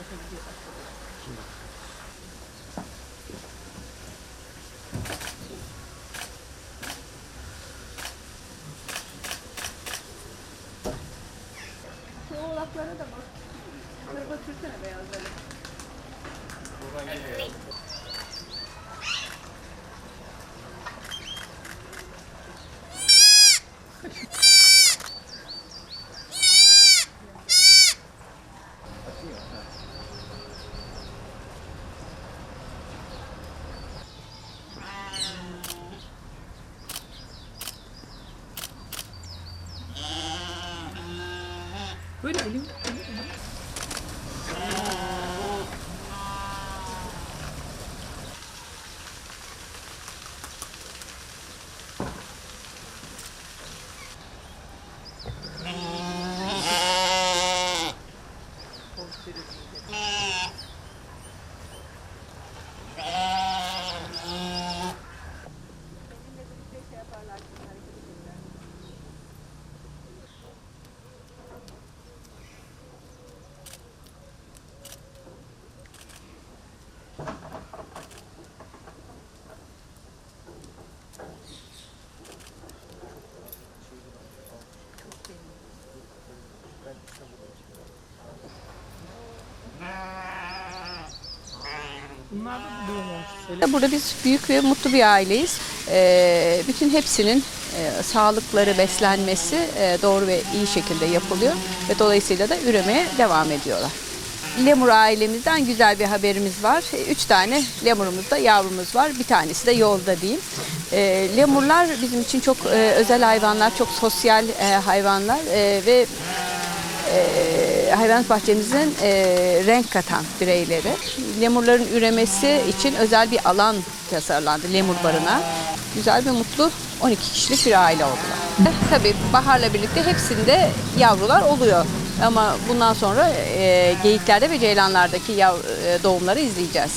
anlatabiliyor oğlaklara da bak. Tarafa sürsene beyazları. Buradan geliyor. Olha, olha. Burada biz büyük ve mutlu bir aileyiz. Ee, bütün hepsinin e, sağlıkları, beslenmesi e, doğru ve iyi şekilde yapılıyor ve dolayısıyla da üremeye devam ediyorlar. Lemur ailemizden güzel bir haberimiz var. E, Üç tane lemurumuz da yavrumuz var. Bir tanesi de yolda diyeyim. Lemurlar bizim için çok özel hayvanlar, çok sosyal hayvanlar ve e, hayvanat bahçemizin e, renk katan bireyleri. Lemurların üremesi için özel bir alan tasarlandı lemur barına. Güzel ve mutlu 12 kişilik bir aile oldular. Tabii baharla birlikte hepsinde yavrular oluyor. Ama bundan sonra e, geyiklerde ve ceylanlardaki yav- e, doğumları izleyeceğiz.